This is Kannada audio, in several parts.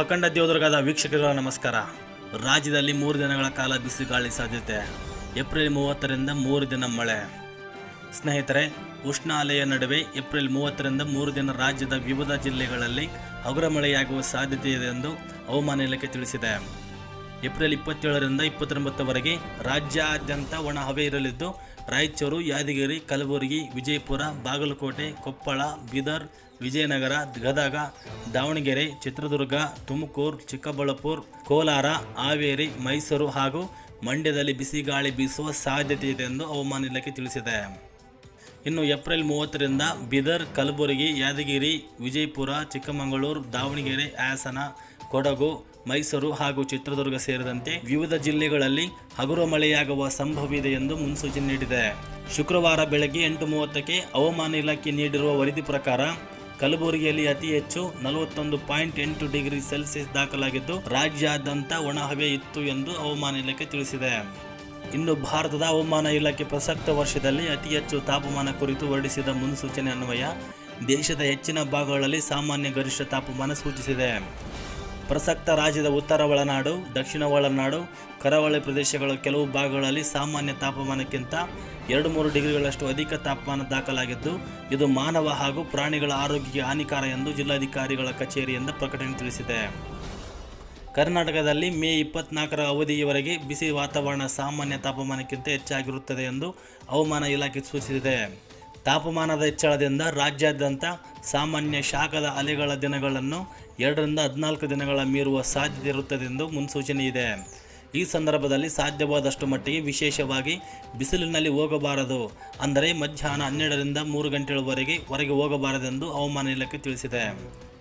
ಅಖಂಡ ದೇವದುರ್ಗದ ವೀಕ್ಷಕರ ನಮಸ್ಕಾರ. ರಾಜ್ಯದಲ್ಲಿ ಮೂರು ದಿನಗಳ ಕಾಲ ಬಿಸಿ ಗಾಳಿ ಸಾಧ್ಯತೆ. ಏಪ್ರಿಲ್ ಮೂವತ್ತರಿಂದ ಮೂರು ದಿನ ಮಳೆ. ಸ್ನೇಹಿತರೆ, ಉಷ್ಣಾಲಯ ನಡುವೆ ಏಪ್ರಿಲ್ ಮೂವತ್ತರಿಂದ ಮೂರು ದಿನ ರಾಜ್ಯದ ವಿವಿಧ ಜಿಲ್ಲೆಗಳಲ್ಲಿ ಹಗುರ ಮಳೆಯಾಗುವ ಸಾಧ್ಯತೆ ಇದೆ ಎಂದು ಹವಾಮಾನ ಇಲಾಖೆ ತಿಳಿಸಿದೆ. ಏಪ್ರಿಲ್ ಇಪ್ಪತ್ತೇಳರಿಂದ ಇಪ್ಪತ್ತೊಂಬತ್ತರವರೆಗೆ ರಾಜ್ಯಾದ್ಯಂತ ಒಣ ಹವೆ ಇರಲಿದ್ದು, ರಾಯಚೂರು, ಯಾದಗಿರಿ, ಕಲಬುರಗಿ, ವಿಜಯಪುರ, ಬಾಗಲಕೋಟೆ, ಕೊಪ್ಪಳ, ಬೀದರ್, ವಿಜಯನಗರ, ಗದಗ, ದಾವಣಗೆರೆ, ಚಿತ್ರದುರ್ಗ, ತುಮಕೂರು, ಚಿಕ್ಕಬಳ್ಳಾಪುರ, ಕೋಲಾರ, ಹಾವೇರಿ, ಮೈಸೂರು ಹಾಗೂ ಮಂಡ್ಯದಲ್ಲಿ ಬಿಸಿ ಗಾಳಿ ಬೀಸುವ ಸಾಧ್ಯತೆ ಇದೆ ಎಂದು ಹವಾಮಾನ ಇಲಾಖೆ ತಿಳಿಸಿದೆ. ಇನ್ನು ಏಪ್ರಿಲ್ ಮೂವತ್ತರಿಂದ ಬೀದರ್, ಕಲಬುರಗಿ, ಯಾದಗಿರಿ, ವಿಜಯಪುರ, ಚಿಕ್ಕಮಗಳೂರು, ದಾವಣಗೆರೆ, ಹಾಸನ, ಕೊಡಗು ಮೈಸೂರು ಹಾಗೂ ಚಿತ್ರದುರ್ಗ ಸೇರಿದಂತೆ ವಿವಿಧ ಜಿಲ್ಲೆಗಳಲ್ಲಿ ಹಗುರ ಮಳೆಯಾಗುವ ಸಂಭವವಿದೆ ಎಂದು ಮುನ್ಸೂಚನೆ ನೀಡಿದೆ. ಶುಕ್ರವಾರ ಬೆಳಗ್ಗೆ ಎಂಟು ಮೂವತ್ತಕ್ಕೆ ಹವಾಮಾನ ಇಲಾಖೆ ನೀಡಿರುವ ವರದಿ ಪ್ರಕಾರ ಕಲಬುರಗಿಯಲ್ಲಿ ಅತಿ ಹೆಚ್ಚು ನಲವತ್ತೊಂದು ಪಾಯಿಂಟ್ ಎಂಟು ಡಿಗ್ರಿ ಸೆಲ್ಸಿಯಸ್ ದಾಖಲಾಗಿದ್ದು, ರಾಜ್ಯಾದ್ಯಂತ ಒಣಹವೆ ಇತ್ತು ಎಂದು ಹವಾಮಾನ ಇಲಾಖೆ ತಿಳಿಸಿದೆ. ಇನ್ನು ಭಾರತದ ಹವಾಮಾನ ಇಲಾಖೆ ಪ್ರಸಕ್ತ ವರ್ಷದಲ್ಲಿ ಅತಿ ಹೆಚ್ಚು ತಾಪಮಾನ ಕುರಿತು ಹೊರಡಿಸಿದ ಮುನ್ಸೂಚನೆ ಅನ್ವಯ ದೇಶದ ಹೆಚ್ಚಿನ ಭಾಗಗಳಲ್ಲಿ ಸಾಮಾನ್ಯ ಗರಿಷ್ಠ ತಾಪಮಾನ ಸೂಚಿಸಿದೆ. ಪ್ರಸಕ್ತ ರಾಜ್ಯದ ಉತ್ತರ ಒಳನಾಡು, ದಕ್ಷಿಣ ಒಳನಾಡು, ಕರಾವಳಿ ಪ್ರದೇಶಗಳ ಕೆಲವು ಭಾಗಗಳಲ್ಲಿ ಸಾಮಾನ್ಯ ತಾಪಮಾನಕ್ಕಿಂತ ಎರಡು ಮೂರು ಡಿಗ್ರಿಗಳಷ್ಟು ಅಧಿಕ ತಾಪಮಾನ ದಾಖಲಾಗಿದ್ದು, ಇದು ಮಾನವ ಹಾಗೂ ಪ್ರಾಣಿಗಳ ಆರೋಗ್ಯಕ್ಕೆ ಹಾನಿಕಾರ ಎಂದು ಜಿಲ್ಲಾಧಿಕಾರಿಗಳ ಕಚೇರಿಯಿಂದ ಪ್ರಕಟಣೆ ತಿಳಿಸಿದೆ. ಕರ್ನಾಟಕದಲ್ಲಿ ಮೇ ಇಪ್ಪತ್ನಾಲ್ಕರ ಅವಧಿಯವರೆಗೆ ಬಿಸಿ ವಾತಾವರಣ ಸಾಮಾನ್ಯ ತಾಪಮಾನಕ್ಕಿಂತ ಹೆಚ್ಚಾಗಿರುತ್ತದೆ ಎಂದು ಹವಾಮಾನ ಇಲಾಖೆ ಸೂಚಿಸಿದೆ. ತಾಪಮಾನದ ಹೆಚ್ಚಳದಿಂದ ರಾಜ್ಯಾದ್ಯಂತ ಸಾಮಾನ್ಯ ಶಾಖದ ಅಲೆಗಳ ದಿನಗಳನ್ನು ಎರಡರಿಂದ ಹದಿನಾಲ್ಕು ದಿನಗಳ ಮೀರುವ ಸಾಧ್ಯತೆ ಇರುತ್ತದೆ ಎಂದು ಮುನ್ಸೂಚನೆ ಇದೆ. ಈ ಸಂದರ್ಭದಲ್ಲಿ ಸಾಧ್ಯವಾದಷ್ಟು ಮಟ್ಟಿಗೆ ವಿಶೇಷವಾಗಿ ಬಿಸಿಲಿನಲ್ಲಿ ಹೋಗಬಾರದು ಅಂದರೆ ಮಧ್ಯಾಹ್ನ ಹನ್ನೆರಡರಿಂದ ಮೂರು ಗಂಟೆಗಳವರೆಗೆ ಹೊರಗೆ ಹೋಗಬಾರದೆಂದು ಹವಾಮಾನ ಇಲಾಖೆ ತಿಳಿಸಿದೆ.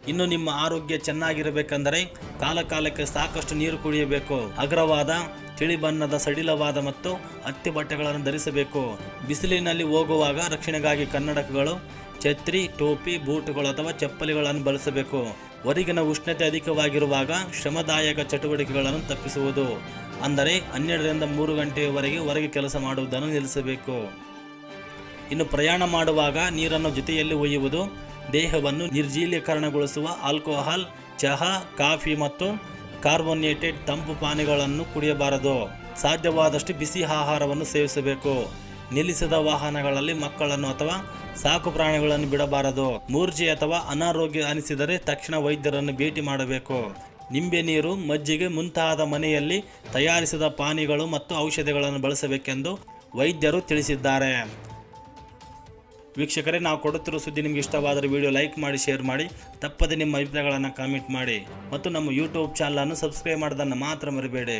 ಇನ್ನು ನಿಮ್ಮ ಆರೋಗ್ಯ ಚೆನ್ನಾಗಿರಬೇಕೆಂದರೆ ಕಾಲಕಾಲಕ್ಕೆ ಸಾಕಷ್ಟು ನೀರು ಕುಡಿಯಬೇಕು. ಅಗ್ರವಾದ, ತಿಳಿ ಬಣ್ಣದ, ಸಡಿಲವಾದ ಮತ್ತು ಹತ್ತಿ ಬಟ್ಟೆಗಳನ್ನು ಧರಿಸಬೇಕು. ಬಿಸಿಲಿನಲ್ಲಿ ಹೋಗುವಾಗ ರಕ್ಷಣೆಗಾಗಿ ಕನ್ನಡಕಗಳು, ಛತ್ರಿ, ಟೋಪಿ, ಬೂಟುಗಳು ಅಥವಾ ಚಪ್ಪಲಿಗಳನ್ನು ಬಳಸಬೇಕು. ಹೊರಗಿನ ಉಷ್ಣತೆ ಅಧಿಕವಾಗಿರುವಾಗ ಶ್ರಮದಾಯಕ ಚಟುವಟಿಕೆಗಳನ್ನು ತಪ್ಪಿಸುವುದು. ಅಂದರೆ ಹನ್ನೆರಡರಿಂದ ಮೂರು ಗಂಟೆಯವರೆಗೆ ಹೊರಗೆ ಕೆಲಸ ಮಾಡುವುದನ್ನು ನಿಲ್ಲಿಸಬೇಕು. ಇನ್ನು ಪ್ರಯಾಣ ಮಾಡುವಾಗ ನೀರನ್ನು ಜೊತೆಯಲ್ಲಿ ಒಯ್ಯುವುದು, ದೇಹವನ್ನು ನಿರ್ಜೀಲೀಕರಣಗೊಳಿಸುವ ಆಲ್ಕೋಹಾಲ್, ಚಹಾ, ಕಾಫಿ ಮತ್ತು ಕಾರ್ಬೋನೇಟೆಡ್ ತಂಪು ಪಾನೀಯಗಳನ್ನು ಕುಡಿಯಬಾರದು. ಸಾಧ್ಯವಾದಷ್ಟು ಬಿಸಿ ಆಹಾರವನ್ನು ಸೇವಿಸಬೇಕು. ನಿಲ್ಲಿಸಿದ ವಾಹನಗಳಲ್ಲಿ ಮಕ್ಕಳನ್ನು ಅಥವಾ ಸಾಕು ಪ್ರಾಣಿಗಳನ್ನು ಬಿಡಬಾರದು. ಮೂರ್ಛೆ ಅಥವಾ ಅನಾರೋಗ್ಯ ಅನಿಸಿದರೆ ತಕ್ಷಣ ವೈದ್ಯರನ್ನು ಭೇಟಿ ಮಾಡಬೇಕು. ನಿಂಬೆ ನೀರು, ಮಜ್ಜಿಗೆ ಮುಂತಾದ ಮನೆಯಲ್ಲಿ ತಯಾರಿಸಿದ ಪಾನೀಯಗಳು ಮತ್ತು ಔಷಧಿಗಳನ್ನು ಬಳಸಬೇಕೆಂದು ವೈದ್ಯರು ತಿಳಿಸಿದ್ದಾರೆ. ವೀಕ್ಷಕರೇ, ನಾವು ಕೊಡುತ್ತಿರುವ ಸುದ್ದಿ ನಿಮಗೆ ಇಷ್ಟವಾದರೆ ವಿಡಿಯೋ ಲೈಕ್ ಮಾಡಿ, ಶೇರ್ ಮಾಡಿ. ತಪ್ಪದೆ ನಿಮ್ಮ ಅಭಿಪ್ರಾಯಗಳನ್ನು ಕಾಮೆಂಟ್ ಮಾಡಿ. ಮತ್ತು ನಮ್ಮ ಯೂಟ್ಯೂಬ್ ಚಾನಲನ್ನು ಸಬ್ಸ್ಕ್ರೈಬ್ ಮಾಡೋದನ್ನು ಮಾತ್ರ ಮರಿಬೇಡಿ.